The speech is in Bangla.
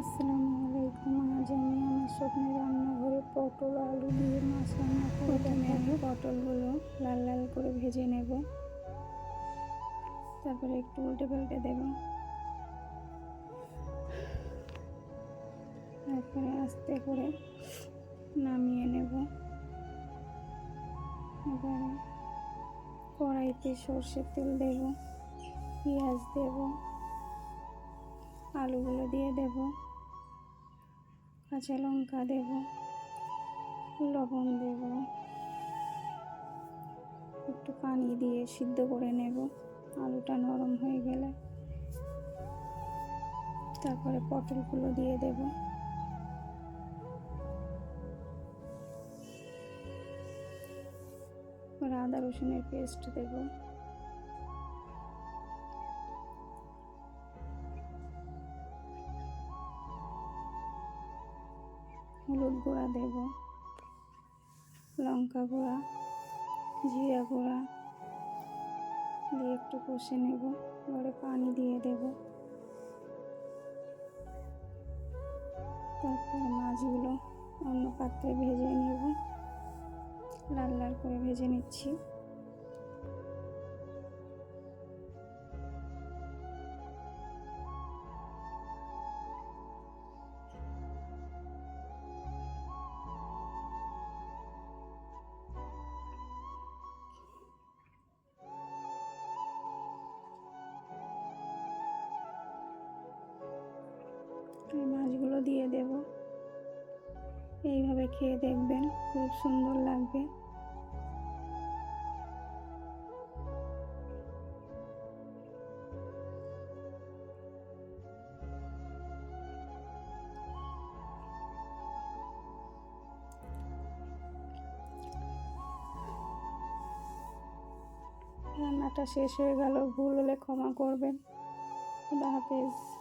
আসসালামু আলাইকুম আজ আমি আমার স্বপ্নের রান্নাঘরে পটল আলু দিয়ে মাছ রান্না করে প্রথমে আমি পটলগুলো লাল লাল করে ভেজে নেব। তারপরে একটু উল্টে পাল্টে দেব। তারপরে আস্তে করে নামিয়ে নেব। এবারে কড়াইতে সর্ষের তেল দেব পেঁয়াজ দেব। আলুগুলো দিয়ে দেব, কাঁচা লঙ্কা দেব, লবণ দেব, একটু পানি দিয়ে সিদ্ধ করে নেব। আলুটা নরম হয়ে গেলে তারপরে পটলগুলো দিয়ে দেব। আদা রসুনের পেস্ট দেব। হলুদ গুঁড়া দেব, লঙ্কা গুঁড়া, জিরা গুঁড়া দিয়ে একটু কষে নেব এবারে পানি দিয়ে দেব। তারপর মাছগুলো অন্য পাত্রে ভেজে নেব। লাল লাল করে ভেজে নিচ্ছি। মাছগুলো দিয়ে দেব। এইভাবে খেয়ে দেখবেন, খুব সুন্দর লাগবে। রান্নাটা শেষ হয়ে গেল, ভুল হলে ক্ষমা করবেন। খুদা হাফেজ।